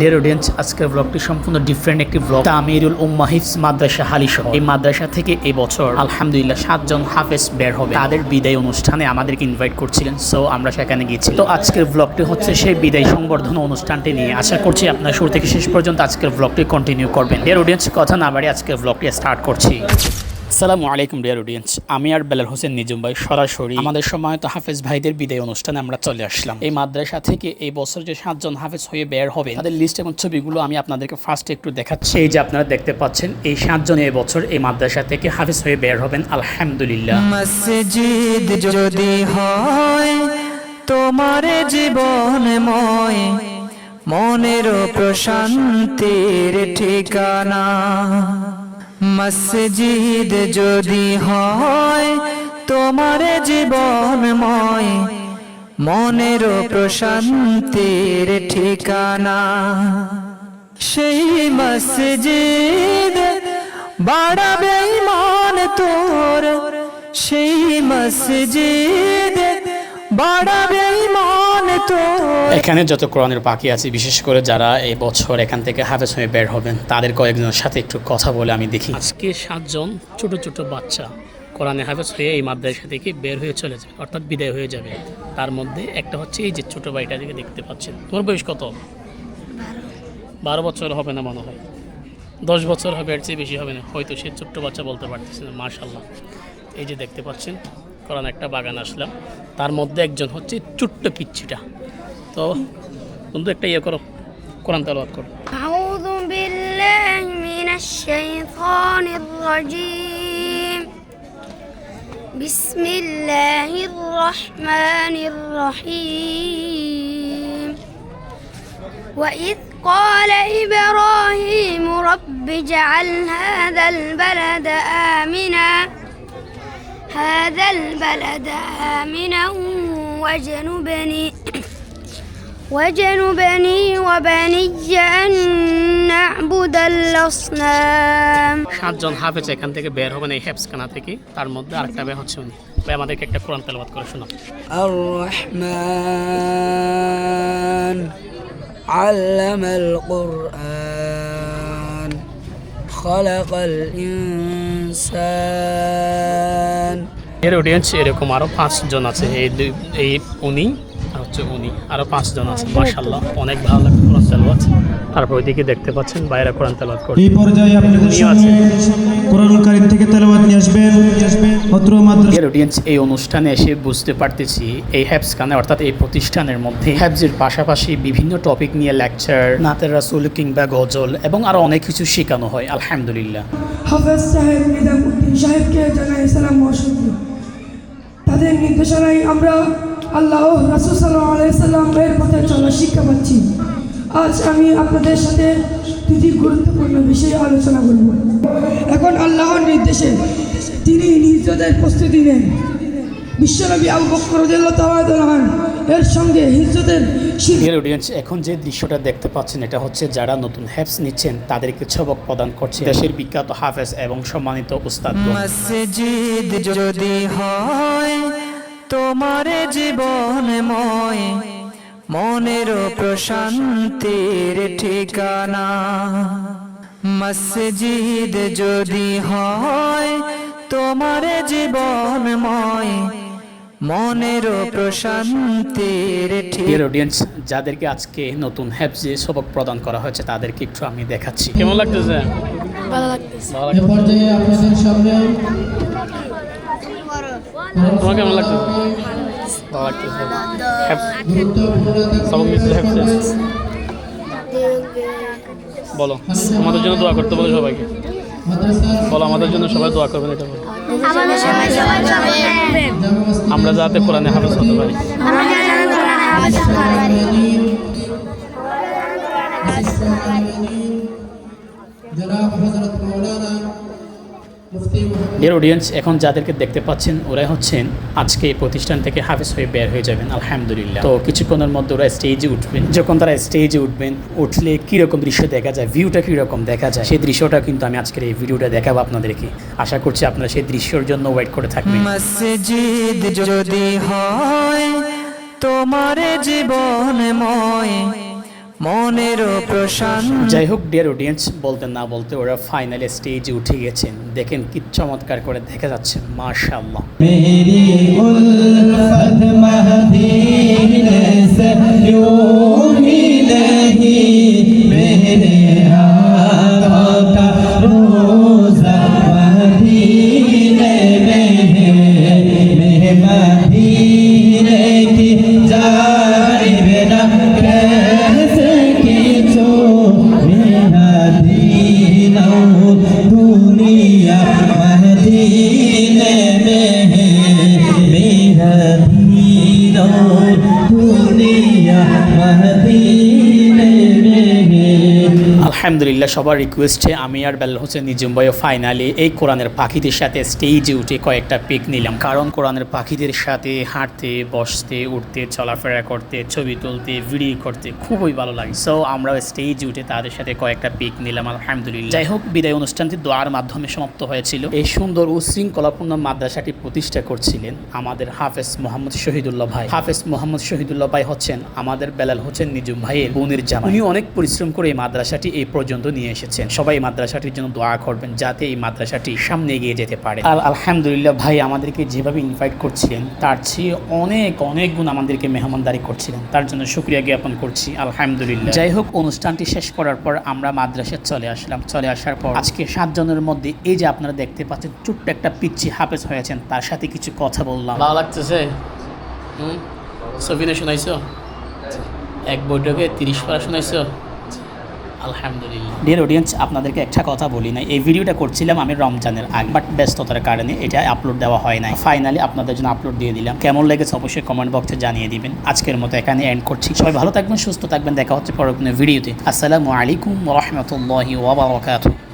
Dear audience আজকের ব্লগটি সম্পূর্ণ ডিফারেন্ট একটি ব্লগ তামিরুল উম্মাহিফস মাদ্রাসা হালিশহ এই মাদ্রাসা থেকে এই বছর আলহামদুলিল্লাহ সাতজন হাফেজ বের হবে। তাদের বিদায় অনুষ্ঠানে আমাদেরকে ইনভাইট করছিলেন সো আমরা সেখানে গিয়েছি তো আজকের ব্লগটি হচ্ছে সেই বিদায় সংবর্ধনা অনুষ্ঠানটি নিয়ে। আশা করছি আপনার শুরু থেকে শেষ পর্যন্ত আজকের ব্লগটি কন্টিনিউ করবেন। ডিয়ার অডিয়েন্স কথা না বাড়ি আজকের ব্লগটি স্টার্ট করছি। আসসালামু আলাইকুম ডিয়ার অডিয়েন্স আমি আর বেলাল হোসেন নিজুম ভাই সরাসরি আমাদের সময় তো হাফেজ ভাইদের বিদায় অনুষ্ঠানে আমরা চলে আসলাম। এই মাদ্রাসা থেকে এই বছর যে সাতজন হাফেজ হয়ে বের হবে তাদের লিস্ট এবং ছবিগুলো আমি আপনাদেরকে ফার্স্টে একটু দেখাচ্ছি। এই যে আপনারা দেখতে পাচ্ছেন, এই সাতজন এই বছর এই মাদ্রাসা থেকে হাফেজ হয়ে বের হবেন, আলহামদুলিল্লাহ। যদি হয়, তোমার জীবনময় মনের প্রশান্তির ঠিকানা। মসজিদ যদি হয়, তোমার জীবনময় মনের প্রশান্তির ঠিকানা। সেই মসজিদ বাড়াবে মান তোর। সেই মসজিদ বাড়াবে মান এখানে যত কোরআনের বাকি আছে, বিশেষ করে যারা এই বছর এখান থেকে হাফেজ হয়ে বের হবেন, তাদের কয়েকজনের সাথে একটু কথা বলে আমি দেখি। আজকে সাতজন ছোট ছোট বাচ্চা কোরআনে হাফেজ হয়ে এই মাদ্রাসা থেকে বের হয়ে চলে যাবে, অর্থাৎ বিদায় হয়ে যাবে। তার মধ্যে একটা হচ্ছে এই যে ছোট ভাইটা দিকে দেখতে পাচ্ছেন। তোমার বয়স কত? বারো বছর হবে না মনে হয়। দশ বছর হবে, এর চেয়ে বেশি হবে না। হয়তো সে ছোট্ট বাচ্চা বলতে পারতেছে না মার্শাল্লাহ এই যে দেখতে পাচ্ছেন কোরআন একটা বাগান আসলাম তার মধ্যে একজন হচ্ছে ছোট্ট পিচ্ছিটা তো বন্ধু একটা ইয়ে করো কোরআন তালাবাদ করো أعوذ بالله من الشيطان الرجيم بسم الله الرحمن الرحيم وإذ قال إبراهيم رب اجعل هذا البلد آمنا هذا البلد آمنا واجنبني وجنبني وبني أن نعبد الأصنام সাতজন হাফেজ এখান থেকে বের হবেন এই হেফসখানা থেকে তার মধ্যে আরেকটা বের হচ্ছে উনি ভাই আমাদেরকে একটা কোরআন তেলাবাদ করে শোনাও الرحمن علم القرآن خلق الإنسان এর অডিয়েন্স এরকম আরও পাঁচজন আছে। এই দুই এই উনি আর হচ্ছে উনি। আরও পাঁচজন আছে মাশাল্লাহ অনেক ভালো লাগে কোরআন তেলাওয়াত তারপর ওইদিকে দেখতে পাচ্ছেন বাইরে কোরআন তেলাওয়াত এই পর্যায়ে আপনাদের উনিও সামনে কোরআন কারিম থেকে তেলাওয়াত নিয়ে আসবেন মাদ্রাসা অডিয়েন্স এই অনুষ্ঠানে এসে বুঝতে পারতেছি এই হ্যাবসখানে অর্থাৎ এই প্রতিষ্ঠানের মধ্যে হ্যাবসের পাশাপাশি বিভিন্ন টপিক নিয়ে লেকচার নাতের রাসুল কিংবা গজল এবং আরও অনেক কিছু শেখানো হয় আলহামদুলিল্লাহ। হাফেজ সাহেব নিজামুদ্দিন সাহেবকে জানাই সালাম তাদের নির্দেশনায় আমরা আল্লাহ রাসুল সাল্লাহ আলাইসাল্লাম এর পথে চলার শিক্ষা পাচ্ছি। আজ আমি আপনাদের সাথে দুটি গুরুত্বপূর্ণ বিষয়ে আলোচনা করব। এখন আল্লাহর নির্দেশে তিনি নিজদের প্রস্তুতি নেন। বিশ্বনবী আবু বকর রাদিয়াল্লাহু তাআলা আনহু এর সঙ্গে হিজরতের শির ডিয়ার অডিয়েন্স এখন যে দৃশ্যটা দেখতে পাচ্ছেন এটা হচ্ছে যারা নতুন হ্যাবস নিচ্ছেন তাদেরকে সবক প্রদান করছে দেশের বিখ্যাত হাফেজ এবং সম্মানিত উস্তাদ মসজিদ যদি হয় তোমার জীবনময় মনের প্রশান্তির ঠিকানা। মসজিদ যদি হয় তোমার জীবনময়। মনের প্রশান্তির ঠিকানা ডিয়ার অডিয়েন্স যাদেরকে আজকে নতুন হ্যাবসে সবক প্রদান করা হয়েছে তাদেরকে একটু আমি দেখাচ্ছি। কেমন লাগতেছে। ভালো লাগতেছে। এ পর্যায়ে আপনাদের সামনে তোমার কেমন লাগতেছে? ভালো লাগতেছে। সবক নিচ্ছে হ্যাবসে বলো আমাদের জন্য দোয়া করতে বলো সবাইকে। বলো আমাদের জন্য সবাই দোয়া করবেন এটা বলো। আমরা যাতে কোরআনে হাফেজ হতে পারি। আমরা যেন কোরআনে হাফেজ হতে পারি। জনাব হযরত মাওলানা ডিয়ার অডিয়েন্স এখন যাদেরকে দেখতে পাচ্ছেন, ওরাই হচ্ছেন আজকে এই প্রতিষ্ঠান থেকে হাফেজ হয়ে বের হয়ে যাবেন, আলহামদুলিল্লাহ। তো কিছুক্ষণের মধ্যে ওরা স্টেজে উঠবেন। যখন তারা স্টেজে উঠবেন, উঠলে কীরকম দৃশ্য দেখা যায় ভিউটা কীরকম দেখা যায়, সেই দৃশ্যটা কিন্তু আমি আজকের এই ভিডিওটা দেখাবো আপনাদেরকে। আশা করছি আপনারা সেই দৃশ্যর জন্য ওয়েট করে থাকবেন। যদি হয়, তোমার জীবনময় মনের প্রশান যাই হোক ডিয়ার অডিয়েন্স বলতে না বলতে ওরা ফাইনালে স্টেজে উঠে গেছেন। দেখেন কি চমৎকার করে দেখা যাচ্ছেন মাশাআল্লাহ। মেরি উলফত মাহদিন minha আলহামদুলিল্লাহ, সবার রিকোয়েস্টে আমি আর বেল হোসেন নিজুম ভাইও ফাইনালি এই কোরআনের পাখিদের সাথে স্টেজে উঠে কয়েকটা পিক নিলাম। কারণ কোরআনের পাখিদের সাথে হাঁটতে, বসতে, উঠতে, চলাফেরা করতে, ছবি তুলতে ভিডিও করতে খুবই ভালো লাগে। সো আমরাও স্টেজে উঠে তাদের সাথে কয়েকটা পিক নিলাম, আলহামদুলিল্লাহ। যাই হোক, বিদায় অনুষ্ঠানটি দোয়ার মাধ্যমে সমাপ্ত হয়েছিল। এই সুন্দর উশৃঙ্খলাপূর্ণ মাদ্রাসাটি প্রতিষ্ঠা করছিলেন আমাদের হাফেজ মোহাম্মদ শহীদুল্লাহ ভাই। হাফেজ মোহাম্মদ শহীদুল্লাহ ভাই হচ্ছেন আমাদের বেলাল হোসেন নিজুম ভাইয়ের বোনের জামা উনি অনেক পরিশ্রম করে এই মাদ্রাসাটি এই পর্যন্ত নিয়ে এসেছেন। সবাই মাদ্রাসাটির জন্য দোয়া করবেন যাতে এই মাদ্রাসাটি সামনে এগিয়ে যেতে পারে। আর আলহামদুলিল্লাহ ভাই, আমাদেরকে যেভাবে ইনভাইট করছিলেন, তার চেয়ে অনেক অনেক গুণ আমাদেরকে মেহমানদারি করছিলেন। তার জন্য শুক্রিয়া জ্ঞাপন করছি। আলহামদুলিল্লাহ। যাই হোক, অনুষ্ঠানটি শেষ করার পর আমরা মাদ্রাসায় চলে আসলাম। চলে আসার পর আজকে সাতজনের মধ্যে এই যে আপনারা দেখতে পাচ্ছেন, ছোট্ট একটা পিচ্ছি হাফেজ হয়েছেন। তার সাথে কিছু কথা বললাম। ভালো লাগতেছে? সবিনে শোনাইছো? এক বৈঠকে তিরিশ পারা শোনাইছো? আলহামদুলিল্লাহ। ডিয়ার অডিয়েন্স আপনাদেরকে একটা কথা বলি না এই ভিডিওটা করছিলাম আমি রমজানের আগে বাট ব্যস্ততার কারণে এটা আপলোড দেওয়া হয় নাই। ফাইনালি আপনাদের জন্য আপলোড দিয়ে দিলাম। কেমন লেগেছে অবশ্যই কমেন্ট বক্সে জানিয়ে দিবেন। আজকের মতো এখানে এন্ড করছি। সবাই ভালো থাকবেন, সুস্থ থাকবেন। দেখা হচ্ছে পরবর্তী ভিডিওতে আসসালামু আলাইকুম রহমতুল্লাহি ওবরাকাতুহু